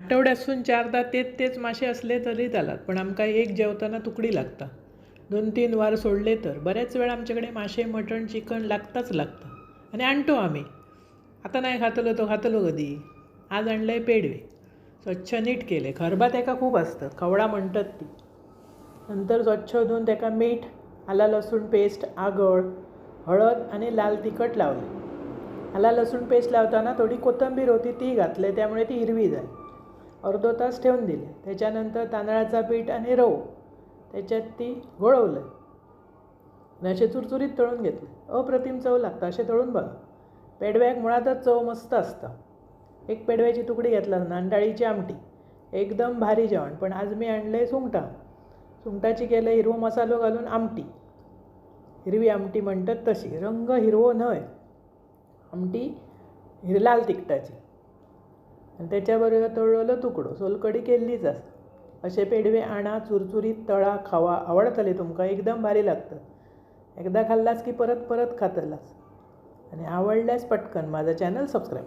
आठवड्यासून चारदा तेच तेच मासे असले तरी चालात पण आमकां एक जेवताना तुकडी लागता. दोन तीन वार सोडले तर बऱ्याच वेळा आमच्याकडे मासे मटण चिकन लागताच लागतं. आणि आणतो आम्ही. आता नाही खातलो तो खातलो कधी? आज आणलंय पेडवे स्वच्छ नीट केले. खरबा त्याका खूप असतं. खवडा म्हणतात ती. नंतर स्वच्छ धुवून त्याका मीठ आला लसूण पेस्ट आगळ हळद आणि लाल तिखट लावले. आला लसूण पेस्ट लावताना थोडी कोथंबीर होती ती घातले त्यामुळे ती हिरवी झाली. अर्धो तास ठेवून दिले. त्याच्यानंतर तांदळाचा पीठ आणि रव त्याच्यात ती घोळवलं. आणि असे चुरचुरीत तळून घेतले. अप्रतिम चव लागतं असे तळून बघा. पेडव्याक मुळातच चव मस्त असतं. एक पेडव्याची तुकडी घेतला नांडाळीची आमटी. एकदम भारी जेवण पण आज मी आणले सुंगटां. सुंगटाची केलं हिरवो मसालो घालून आमटी. हिरवी आमटी म्हणतात तशी. रंग हिरवो न्हय आमटी हिर लाल तिखटाची. आणि त्याच्याबरोबर तळलेलं तुकडो सोलकडी केल्लीच असता असे पेडवे आणा चुरचुरीत तळा खावा आवडतले तुमकां एकदम भारी लागतं एकदा खाल्लास की परत परत खातलास. आणि आवडल्यास पटकन माझा चॅनल सबस्क्राईब